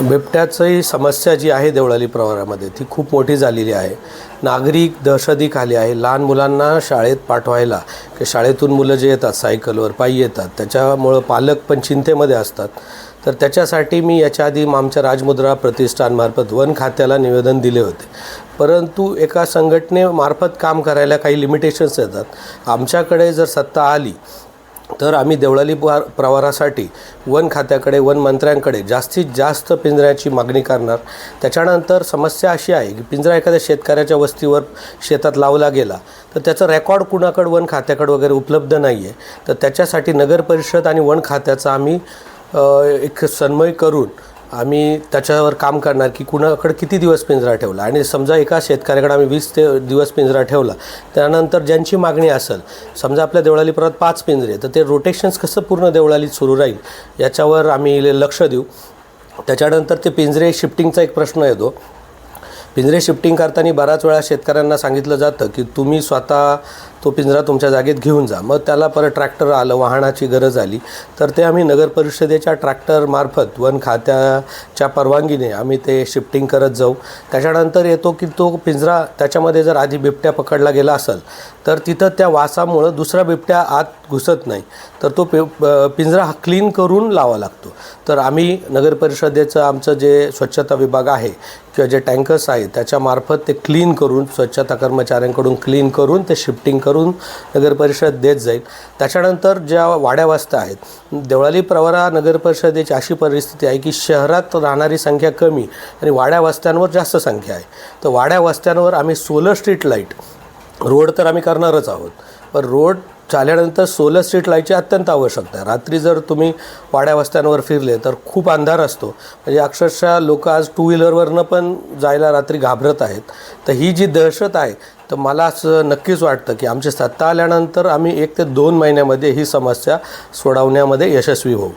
बिबट्याची समस्या जी आहे देवळाली प्रवारामध्ये ती खूप मोठी झालेली आहे. नागरिक दहशती खाली आहे. लहान मुलांना शाळेत पाठवायला की शाळेतून मुलं जे येतात सायकलवर पायी येतात त्याच्यामुळं पालक पण चिंतेमध्ये असतात. तर त्याच्यासाठी मी याच्या आधी आमच्या राजमुद्रा प्रतिष्ठानमार्फत वन खात्याला निवेदन दिले होते. परंतु एका संघटनेमार्फत काम करायला काही लिमिटेशन्स येतात. आमच्याकडे जर सत्ता आली तर आम्ही देवळाली पार प्रवारासाठी वन खात्याकडे वन मंत्र्यांकडे जास्तीत जास्त पिंजऱ्याची मागणी करणार. त्याच्यानंतर समस्या अशी आहे की पिंजरा एखाद्या शेतकऱ्याच्या वस्तीवर शेतात लावला गेला तर त्याचं रेकॉर्ड कुणाकडं वन खात्याकडं वगैरे उपलब्ध नाही आहे तर त्याच्यासाठी नगर परिषद आणि वन खात्याचा आम्ही एक सन्मय करून आम्ही त्याच्यावर काम करणार की कुणाकडे किती दिवस पिंजरा ठेवला? आणि समजा एका शेतकऱ्याकडे आम्ही वीस ते दिवस पिंजरा ठेवला त्यानंतर ज्यांची मागणी असेल समजा आपल्या देवळाली परत पाच पिंजरे तर ते रोटेशन्स कसं पूर्ण देवळालीत सुरू राहील? याच्यावर आम्ही लक्ष देऊ. त्याच्यानंतर ते पिंजरे शिफ्टिंगचा एक प्रश्न येतो. पिंजरे शिफ्टिंग करताना बऱ्याच वेळा शेतकऱ्यांना सांगितलं जातं की तुम्ही स्वतः तो पिंजरा तुमच्या जागेत घेऊन जा. मग त्याला परत ट्रॅक्टर आलं वाहनाची गरज आली. तर ते आम्ही नगर परिषदेच्या ट्रॅक्टरमार्फत वन खात्याच्या परवानगीने आम्ही ते शिफ्टिंग करत जाऊ. त्याच्यानंतर येतो की तो पिंजरा त्याच्यामध्ये जर आधी बिबट्या पकडला गेला असेल तर तिथं त्या वासामुळं दुसरा बिबट्या आत घुसत नाही. तर तो पि पिंजरा हा क्लीन करून लावा लागतो. तर आम्ही नगर परिषदेचं आमचं जे स्वच्छता विभाग आहे किंवा जे टँकर्स आहेत त्याच्यामार्फत ते क्लीन करून स्वच्छता कर्मचाऱ्यांकडून क्लीन करून ते शिफ्टिंग करून नगरपरिषद देत जाईल. त्याच्यानंतर ज्या वाड्या आहेत देवळाली प्रवरा नगरपरिषदेची अशी परिस्थिती आहे की शहरात राहणारी संख्या कमी आणि वाड्यावस्त्यांवर जास्त संख्या आहे. तर वाड्यावस्त्यांवर आम्ही सोलर स्ट्रीट लाइट रोड तर आम्ही करणारच आहोत. पण रोड चालल्यानंतर सोलर स्ट्रीट लाईटची अत्यंत आवश्यकता आहे. रात्री जर तुम्ही वाड्या वस्त्यांवर फिरले तर खूप अंधार असतो. म्हणजे अक्षरशः लोक आज टू व्हीलरवरनं पण जायला रात्री घाबरत आहेत. तर ही जी दहशत आहे तर मला असं नक्कीच वाटतं की आमची सत्ता आल्यानंतर आम्ही एक ते दोन महिन्यामध्ये ही समस्या सोडवण्यामध्ये यशस्वी होऊ.